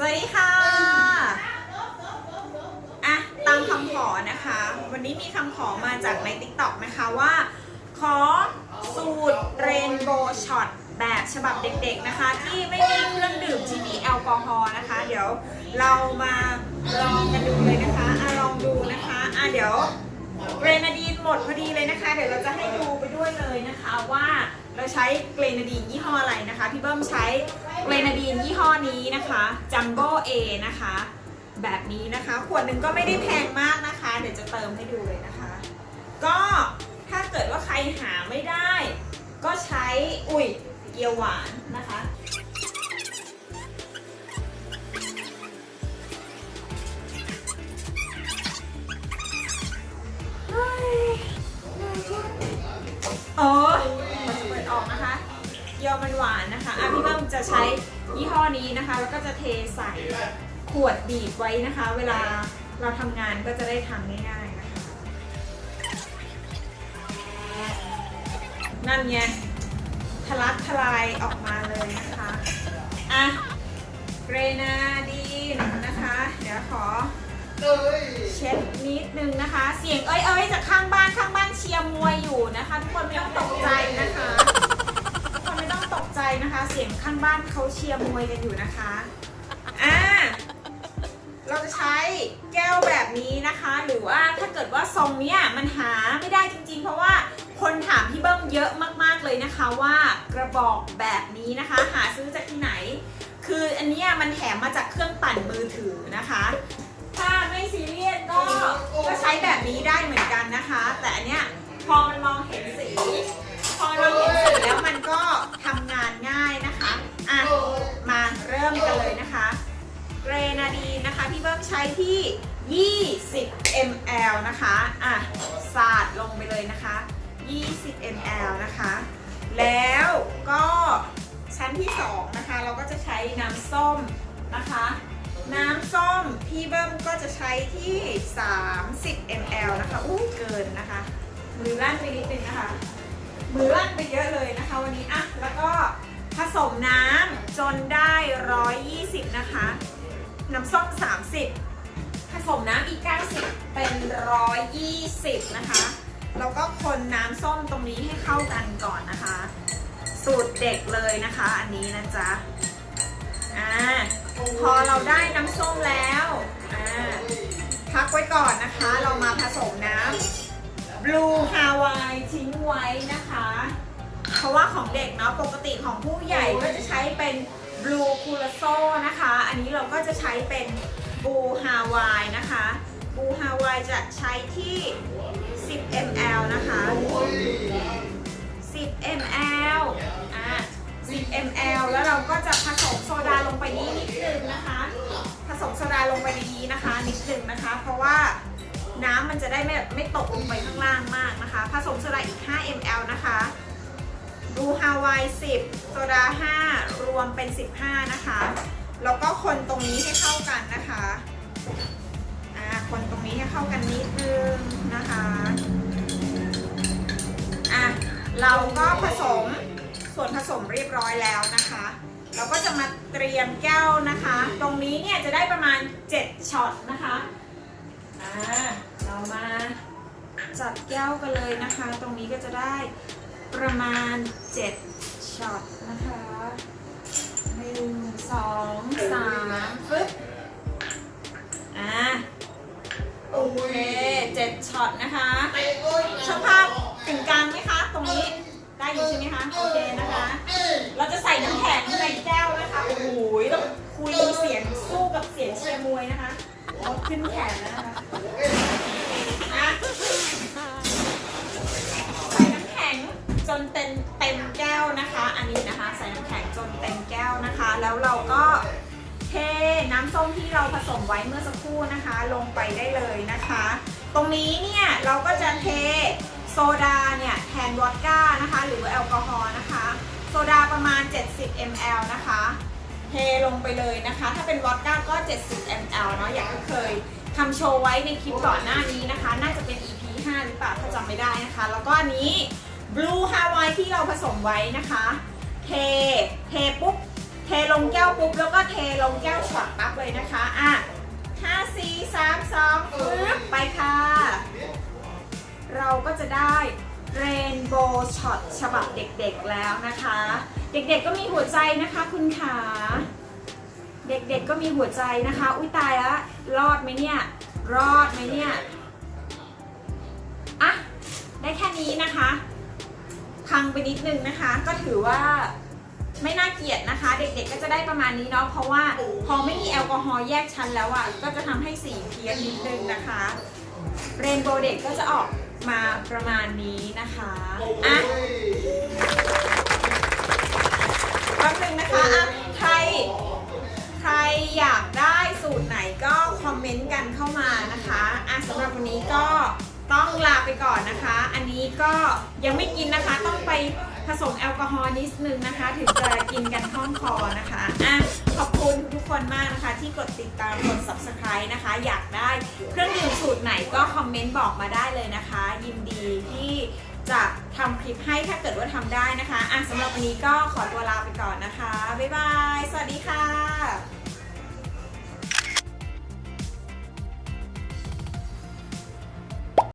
สวัสดีค่ะอะตามคำขอนะคะ วันนี้มีคำขอมาจากใน TikTok นะคะว่า ขอสูตรเรนโบว์ช็อตแบบฉบับเด็กๆนะคะ ที่ไม่มีเครื่องดื่มที่มีแอลกอฮอล์นะคะ เดี๋ยวเรามาลองกันดูเลยนะคะอะลองดูนะคะอะเดี๋ยวเกรนาดีนหมดพอดีเลยนะคะ เดี๋ยวเราจะให้ดูไปด้วยเลยนะคะว่าเราใช้เกรนาดีนยี่ห้ออะไรนะคะ พี่เบิ้มใช้ เกรนาดีนยี่ห้อนี้นะคะจัมโบ้เอนะคะ แบบนี้นะคะ ขวดหนึ่งก็ไม่ได้แพงมากนะคะ เดี๋ยวจะเติมให้ดูเลยนะคะ ก็ถ้าเกิดว่าใครหาไม่ได้ ก็ใช้อุ่ยเกียวหวานนะคะโอ้มันจะเปิดออกนะคะ เกียวมันหวานนะคะอะพี่บ จะใช้ยี่ห้อนี้นะคะ แล้วก็จะเทใส่ขวดบีบไว้นะคะ เวลาเราทำงานก็จะได้ทำง่ายๆนะคะ นั่นไงทะลักทลายออกมาเลยนะคะอะเกรนาดีนนะคะ เดี๋ยวขอเช็ดนิดนึงนะคะ เสียงเอ้ยเอ้ยจากข้างบ้านข้างบ้านเชียร์มวยอยู่นะคะ ทุกคนไม่ต้องตกใจนะคะทุกคนไม่ต้องตกใจนะคะ เสียงข้างบ้านเขาเชียร์มวยกันอยู่นะคะ อ่า เราจะใช้แก้วแบบนี้นะคะ หรือว่าถ้าเกิดว่าทรงเนี้ยมันหาไม่ได้จริงๆ เพราะว่าคนถามพี่เบิ้มเยอะมากๆเลยนะคะว่ากระบอกแบบนี้นะคะ หาซื้อจากที่ไหน คืออันเนี้ยมันแถมมาจากเครื่องปั่นมือถือนะคะ ถ้าไม่ซีเรียสก็ก็ใช้แบบนี้ได้เหมือนกันนะคะ แต่อันเนี้ยพอมันมองเห็นสี พอเราเห็นสีแล้วมันก็ พี่เบิ้มใช้ที่ 20 ml นะคะ อะ สาดลงไปเลยนะคะ 20 ml นะคะ แล้วก็ชั้นที่ 2 นะคะ เราก็จะใช้น้ำส้มนะคะ น้ำส้มพี่เบิ้มก็จะใช้ที่ 30 ml นะคะ อู้เกินนะคะ มือลั่นไปนิดนึงนะคะ มือลั่นไปเยอะเลยนะคะวันนี้ อะ แล้วก็ผสมน้ำจนได้ 120 นะคะ น้ำส้ม30 ผสมน้ำอีก 90 เป็น 120 นะคะ แล้วก็คนน้ำส้มตรงนี้ให้เข้ากันก่อนนะคะ สูตรเด็กเลยนะคะ อันนี้นะจ๊ะอ่าพอเราได้น้ำส้มแล้วอ่าพักไว้ก่อนนะคะ เรามาผสมน้ำ Blue Hawaii ทิ้งไว้นะคะ เพราะว่าของเด็กเนาะปกติของผู้ใหญ่ก็จะใช้เป็น Blue c u r a s o นะคะ อันนี้เราก็จะใช้เป็น Blue Hawaii นะคะ Blue Hawaii จะใช้ที่ 10 ml นะคะ 10 ml อะ10 ml แล้วเราก็จะผสมโซดาลงไปนี้นิดนึงนะคะ ผสมโซดาลงไปในนี้นะคะ นิดนึงนะคะ เพราะว่าน้ำมันจะได้ไม่ไม่ตกลงไปข้างล่างมากนะคะ ผสมโซดาอีก 5 ml นะคะ ดูฮาวาย 10 โซดา 5 รวมเป็น 15 นะคะ แล้วก็คนตรงนี้ให้เข้ากันนะคะอ่าคนตรงนี้ให้เข้ากันนิดนึงนะคะอะเราก็ผสมส่วนผสมเรียบร้อยแล้วนะคะ เราก็จะมาเตรียมแก้วนะคะ ตรงนี้เนี่ยจะได้ประมาณ 7ช็อตนะคะอ่าเรามาจัดแก้วกันเลยนะคะ ตรงนี้ก็จะได้ ประมาณ 7ช็อตนะคะหนึ่งสองสามปึ๊บอ่าโอเคเจ็ดช็อตนะคะช่างภาพถึงกลางไหมคะ ตรงนี้ได้อยู่ใช่ไหมคะ โอเคนะคะ เราจะใส่น้ำแข็งในแก้วนะคะ โอ้โหเราคุยเสียงสู้กับเสียงเชียร์มวยนะคะโอ้ขึ้นแขนแล้วนะคะ นเต็มเต็มแก้วนะคะ อันนี้นะคะใส่น้ำแข็งจนเต็มแก้วนะคะ แล้วเราก็เทน้ำส้มที่เราผสมไว้เมื่อสักครู่นะคะ ลงไปได้เลยนะคะ ตรงนี้เนี่ยเราก็จะเทโซดาเนี่ยแทนวอดก้านะคะ หรือว่าแอลกอฮอล์นะคะ โซดาประมาณ 70 ml นะคะ เทลงไปเลยนะคะ ถ้าเป็นวอดก้าก็ 70 ml เนาะอย่างที่เคยทำโชว์ไว้ในคลิปก่อนหน้านี้นะคะ น่าจะเป็น EP 5 หรือเปล่าถ้าจำไม่ได้นะคะ แล้วก็อันนี้ Blue Hawaii ที่เราผสมไว้นะคะ เท เทปุ๊บ เทลงแก้วปุ๊บ แล้วก็เทลงแก้วช็อตปั๊บเลยนะคะ อะห้าสี่สามสองปึ๊บไปค่ะ เราก็จะได้เรนโบว์ช็อตฉบับเด็กๆแล้วนะคะ เด็กๆก็มีหัวใจนะคะคุณขาเด็กๆก็มีหัวใจนะคะ อุ้ยตายแล้วรอดไหมเนี่ย รอดไหมเนี่ย อะ ได้แค่นี้นะคะ พังไปนิดนึงนะคะ ก็ถือว่าไม่น่าเกลียดนะคะ เด็กๆก็จะได้ประมาณนี้เนาะเพราะว่าพอไม่มีแอลกอฮอล์แยกชั้นแล้วอะก็จะทำให้สีเพี้ยนนิดนึงนะคะเรนโบว์เด็กก็จะออกมาประมาณนี้นะคะอะแป๊บนึงนะคะอะใครใครอยากได้สูตรไหนก็คอมเมนต์กันเข้ามานะคะอะสำหรับวันนี้ก็ ต้องลาไปก่อนนะคะ อันนี้ก็ยังไม่กินนะคะ ต้องไปผสมแอลกอฮอล์นิดนึงนะคะ ถึงจะกินกันคล่องคอนะคะอะขอบคุณทุกคนมากนะคะ ที่กดติดตามกด subscribe นะคะ อยากได้เครื่องดื่มสูตรไหนก็คอมเมนต์บอกมาได้เลยนะคะ ยินดีที่จะทำคลิปให้ถ้าเกิดว่าทำได้นะคะอะสำหรับวันนี้ก็ขอตัวลาไปก่อนนะคะ บ๊ายบาย สวัสดีค่ะ